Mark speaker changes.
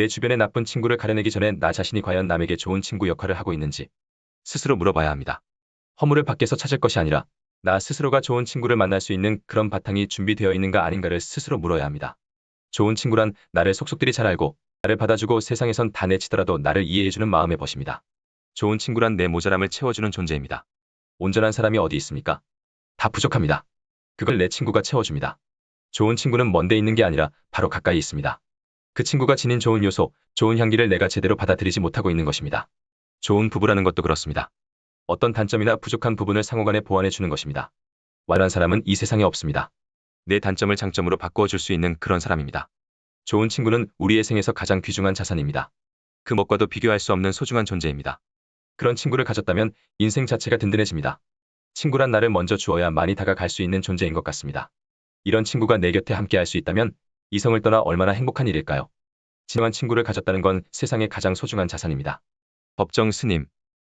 Speaker 1: 내 주변의 나쁜 친구를 가려내기 전에 나 자신이 과연 남에게 좋은 친구 역할을 하고 있는지 스스로 물어봐야 합니다. 허물을 밖에서 찾을 것이 아니라 나 스스로가 좋은 친구를 만날 수 있는 그런 바탕이 준비되어 있는가 아닌가를 스스로 물어야 합니다. 좋은 친구란 나를 속속들이 잘 알고 나를 받아주고 세상에선 다 내치더라도 나를 이해해주는 마음의 벗입니다. 좋은 친구란 내 모자람을 채워주는 존재입니다. 온전한 사람이 어디 있습니까? 다 부족합니다. 그걸 내 친구가 채워줍니다. 좋은 친구는 먼데 있는 게 아니라 바로 가까이 있습니다. 그 친구가 지닌 좋은 요소, 좋은 향기를 내가 제대로 받아들이지 못하고 있는 것입니다. 좋은 부부라는 것도 그렇습니다. 어떤 단점이나 부족한 부분을 상호간에 보완해 주는 것입니다. 완한 사람은 이 세상에 없습니다. 내 단점을 장점으로 바꾸어 줄 수 있는 그런 사람입니다. 좋은 친구는 우리의 생에서 가장 귀중한 자산입니다. 그 무엇과도 비교할 수 없는 소중한 존재입니다. 그런 친구를 가졌다면 인생 자체가 든든해집니다. 친구란 나를 먼저 주어야 많이 다가갈 수 있는 존재인 것 같습니다. 이런 친구가 내 곁에 함께 할 수 있다면 이성을 떠나 얼마나 행복한 일일까요? 진정한 친구를 가졌다는 건 세상의 가장 소중한 자산입니다. 법정 스님,